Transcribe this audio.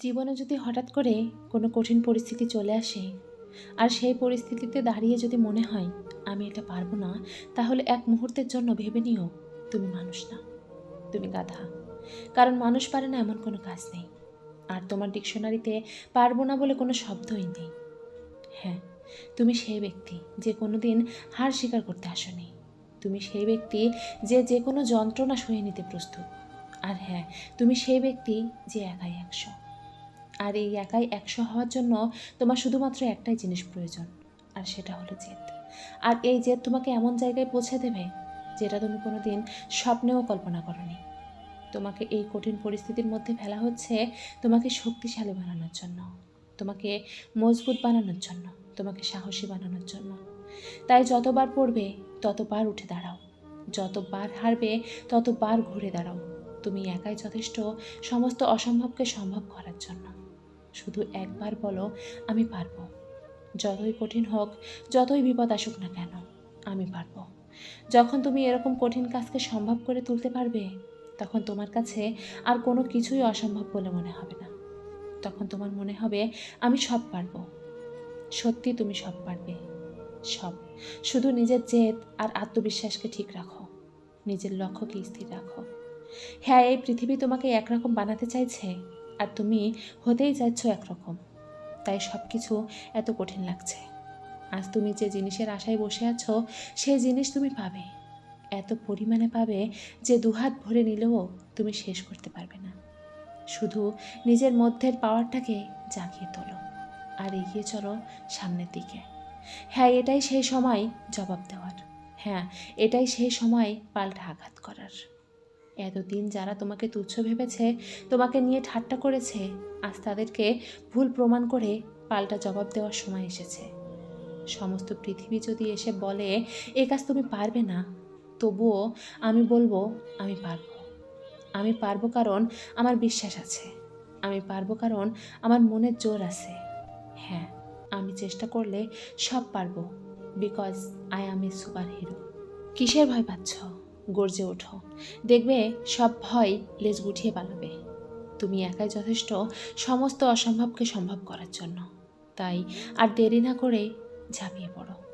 জীবনে যদি হঠাৎ করে কোনো কঠিন পরিস্থিতি চলে আসে, আর সেই পরিস্থিতিতে দাঁড়িয়ে যদি মনে হয়, আমি এটা পারব না, তাহলে এক মুহূর্তের জন্য ভেবে নিও, তুমি মানুষ না, তুমি গাধা। কারণ মানুষ পারে না এমন কোনো কাজ নেই। আর তোমার ডিকশনারিতে পারব না বলে কোনো শব্দই নেই। হ্যাঁ তুমি সেই ব্যক্তি যে কোনো দিন হার স্বীকার করতে আসনি। তুমি সেই ব্যক্তি যে যে কোনো যন্ত্রণা সয়ে নিতে প্রস্তুত। আর হ্যাঁ তুমি সেই ব্যক্তি যে একাই একশো। আর এই একাই একশো হওয়ার জন্য তোমার শুধুমাত্র একটাই জিনিস প্রয়োজন, আর সেটা হলো জেদ। আর এই জেদ তোমাকে এমন জায়গায় পৌঁছে দেবে যেটা তুমি কোনো দিন স্বপ্নেও কল্পনা করনি। তোমাকে এই কঠিন পরিস্থিতির মধ্যে ফেলা হচ্ছে তোমাকে শক্তিশালী বানানোর জন্য, তোমাকে মজবুত বানানোর জন্য, তোমাকে সাহসী বানানোর জন্য। তাই যতবার পড়বে, ততবার উঠে দাঁড়াও। যতবার হারবে, ততবার ঘুরে দাঁড়াও। তুমি একাই যথেষ্ট সমস্ত অসম্ভবকে সম্ভব করার জন্য। শুধু একবার বলো, আমি পারব। যতই কঠিন হোক, যতই বিপদ আসুক না কেন, আমি পারব। যখন তুমি এরকম কঠিন কাজকে সম্ভব করে তুলতে পারবে, তখন তোমার কাছে আর কোনো কিছুই অসম্ভব বলে মনে হবে না। তখন তোমার মনে হবে, আমি সব পারব। সত্যি তুমি সব পারবে। সব। শুধু নিজের জেদ আর আত্মবিশ্বাসকে ঠিক রাখো। নিজের লক্ষ্যকে স্থির রাখো। হ্যাঁ এই পৃথিবী তোমাকে একরকম বানাতে চাইছে। আর তুমি হতেই যাচ্ছ একরকম। তাই সব কিছু এত কঠিন লাগছে। আজ তুমি যে জিনিসের আশায় বসে আছো সেই জিনিস তুমি পাবে। এত পরিমাণে পাবে যে দুহাত ভরে নিলেও তুমি শেষ করতে পারবে না। শুধু নিজের মধ্যের পাওয়ারটাকে জাগিয়ে তোলো আর এগিয়ে চলো সামনের দিকে। হ্যাঁ এটাই সেই সময় জবাব দেওয়ার। হ্যাঁ এটাই সেই সময় পাল্টা আঘাত করার। এতদিন যারা তোমাকে তুচ্ছ ভেবেছে, তোমাকে নিয়ে ঠাট্টা করেছে, আজ তাদেরকে ভুল প্রমাণ করে পাল্টা জবাব দেওয়ার সময় এসেছে। সমস্ত পৃথিবী যদি এসে বলে, এ কাজ তুমি পারবে না, তবুও আমি বলব, আমি পারব। আমি পারব কারণ আমার বিশ্বাস আছে। আমি পারব কারণ আমার মনের জোর আছে। হ্যাঁ আমি চেষ্টা করলে সব পারব because I am a super hero কিসের ভয় পাচ্ছ? গর্জে ওঠো। দেখবে সব ভয় লেজ গুটিয়ে পালাবে। তুমি একাই যথেষ্ট সমস্ত অসম্ভবকে সম্ভব করার জন্য। তাই আর দেরি না করে ঝাঁপিয়ে পড়ো।